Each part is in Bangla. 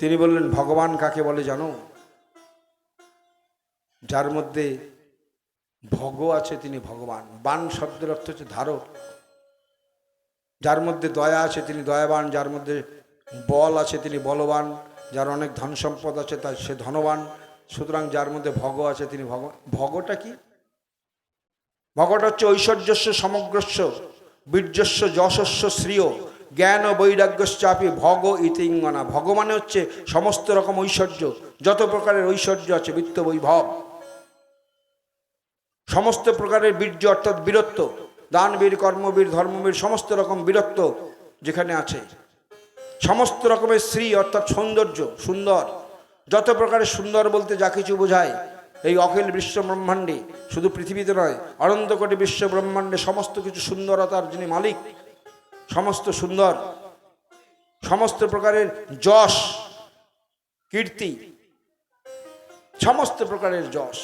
তিনি বললেন, ভগবান কাকে বলে জানো? যার মধ্যে ভগ আছে তিনি ভগবান, বান শব্দের অর্থ হচ্ছে ধারক। যার মধ্যে দয়া আছে তিনি দয়াবান, যার মধ্যে বল আছে তিনি বলবান, যার অনেক ধন সম্পদ আছে তার সে ধনবান। সুতরাং যার মধ্যে ভগ আছে তিনি ভগ, ভগটা কি? ভগটা হচ্ছে ঐশ্বর্যস্য সমগ্রস্য বীর্যস্য যশস্য শ্রিয়। জ্ঞান ও বৈরাগ্যশ্চাপি ভগ ইতিঙ্গনা ভগবানে হচ্ছে সমস্ত রকম ঐশ্বর্য, যত প্রকারের ঐশ্বর্য আছে বৃত্ত বৈভব। সমস্ত প্রকারের বীর্য অর্থাৎ বীরত্ব, দানবীর, কর্মবীর, ধর্মবীর, সমস্ত রকম বীরত্ব যেখানে আছে। সমস্ত রকমের শ্রী অর্থাৎ সৌন্দর্য, সুন্দর। যত প্রকারের সুন্দর বলতে যা কিছু বোঝায়, এই অখিল বিশ্ব ব্রহ্মাণ্ডে, শুধু পৃথিবীতে নয় অনন্ত কোটি বিশ্ব ব্রহ্মাণ্ডে সমস্ত কিছু সুন্দরতার যিনি মালিক সমস্ত সুন্দর, সমস্ত প্রকারের যশ, কীর্তি, সমস্ত প্রকারের যশ,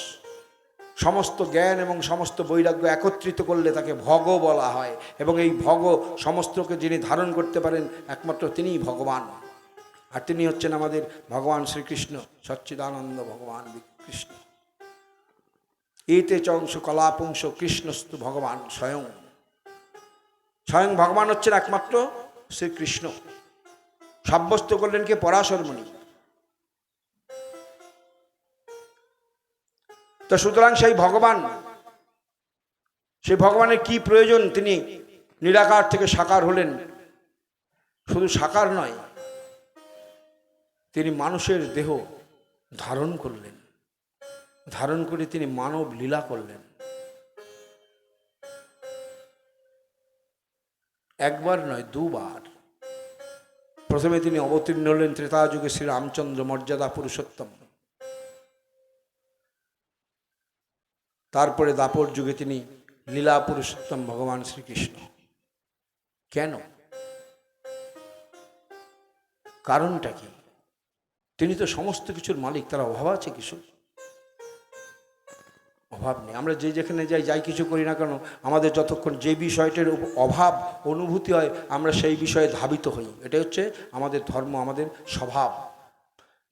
সমস্ত জ্ঞান এবং সমস্ত বৈরাগ্য একত্রিত করলে তাকে ভগ বলা হয় এবং এই ভগ সমস্তকে যিনি ধারণ করতে পারেন, একমাত্র তিনিই ভগবান। আর তিনি হচ্ছেন আমাদের ভগবান শ্রীকৃষ্ণ, সচ্চিদানন্দ ভগবান কৃষ্ণ এতে চংশ কলাপুংশ কৃষ্ণস্তু ভগবান স্বয়ং। স্বয়ং ভগবান হচ্ছেন একমাত্র শ্রীকৃষ্ণ। সাব্যস্ত করলেন কে পরাশরমণি। তো সুতরাং সেই ভগবান, সেই ভগবানের কি প্রয়োজন তিনি নিরাকার থেকে সাকার হলেন। শুধু সাকার নয়, তিনি মানুষের দেহ ধারণ করলেন। ধারণ করে তিনি মানব লীলা করলেন। একবার নয়, দুবার। প্রথমে তিনি অবতীর্ণ হলেন ত্রেতা যুগে শ্রী রামচন্দ্র মর্যাদা পুরুষোত্তম। তারপরে দাপর যুগে তিনি লীলা পুরুষোত্তম ভগবান শ্রীকৃষ্ণ। কেন? কারণটা কি? তিনি তো সমস্ত কিছুর মালিক, তার অভাব আছে কিছু? অভাব নেই। আমরা যে যেখানে যাই যাই কিছু করি না কেন, আমাদের যতক্ষণ যে বিষয়টির অভাব, অনুভূতি হয়, আমরা সেই বিষয়ে ধাবিত হই। এটা হচ্ছে আমাদের ধর্ম, আমাদের স্বভাব।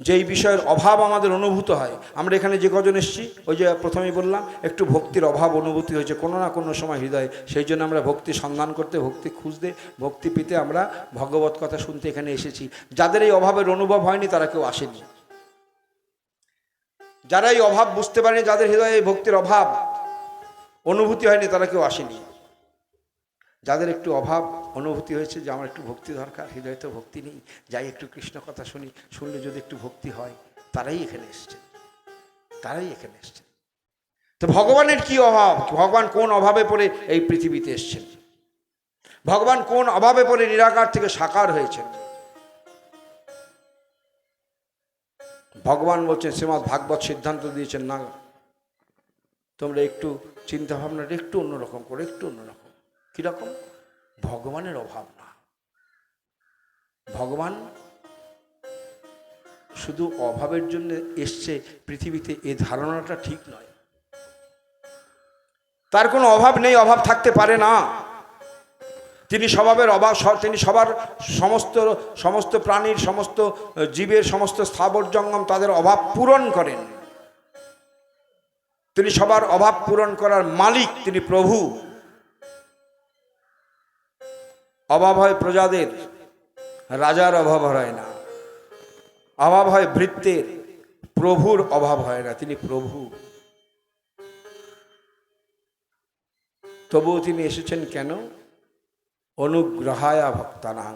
যেই বিষয়ের অভাব আমাদের অনুভূত হয়, আমরা এখানে যে কজন এসেছি, ওই যে প্রথমেই বললাম, একটু ভক্তির অভাব অনুভূতি হয়েছে, কোনো না কোনো সময় হৃদয়ে। সেই জন্য আমরা ভক্তি সন্ধান করতে, ভক্তি খুঁজতে, ভক্তি পেতে আমরা ভগবত কথা শুনতে এখানে এসেছি। যাদের এই অভাবের অনুভব হয়নি, তারা কেউ আসেনি। যারা এই অভাব বুঝতে পারেনি, যাদের হৃদয়ে এই ভক্তির অভাব, অনুভূতি হয়নি, তারা কেউ আসেনি। যাদের একটু অভাব, অনুভূতি হয়েছে যে আমার একটু ভক্তি দরকার হৃদয়ে তো ভক্তি নেই, যাই একটু কৃষ্ণ কথা শুনি, শুনলে যদি একটু ভক্তি হয়, তারাই এখানে এসছে। তারাই এখানে এসছে। তো ভগবানের কি অভাব? ভগবান কোন অভাবে পড়ে এই পৃথিবীতে এসছেন? ভগবান কোন অভাবে পড়ে নিরাকার থেকে সাকার হয়েছেন? ভগবান বলছেন শ্রীমৎ ভাগবত সিদ্ধান্ত দিয়েছেন, না, তোমরা একটু চিন্তা ভাবনাটা একটু অন্যরকম করে, একটু অন্যরকম। কীরকম? ভগবানের অভাব না। ভগবান শুধু অভাবের জন্য এসছে পৃথিবীতে, এ ধারণাটা ঠিক নয়। তার কোনো অভাব নেই, অভাব থাকতে পারে না। তিনি স্বভাবের অভাব তিনি সবার সমস্ত সমস্ত প্রাণীর, সমস্ত জীবের সমস্ত স্থাবর জঙ্গম তাদের অভাব পূরণ করেন। তিনি সবার অভাব পূরণ করার মালিক, তিনি প্রভু। অভাব হয় প্রজাদের, রাজার অভাব হয় না। অভাব হয় ভৃত্যের, প্রভুর অভাব হয় না, তিনি প্রভু। তবুও তিনি এসেছেন কেন? অনুগ্রহায়া ভক্তানাং।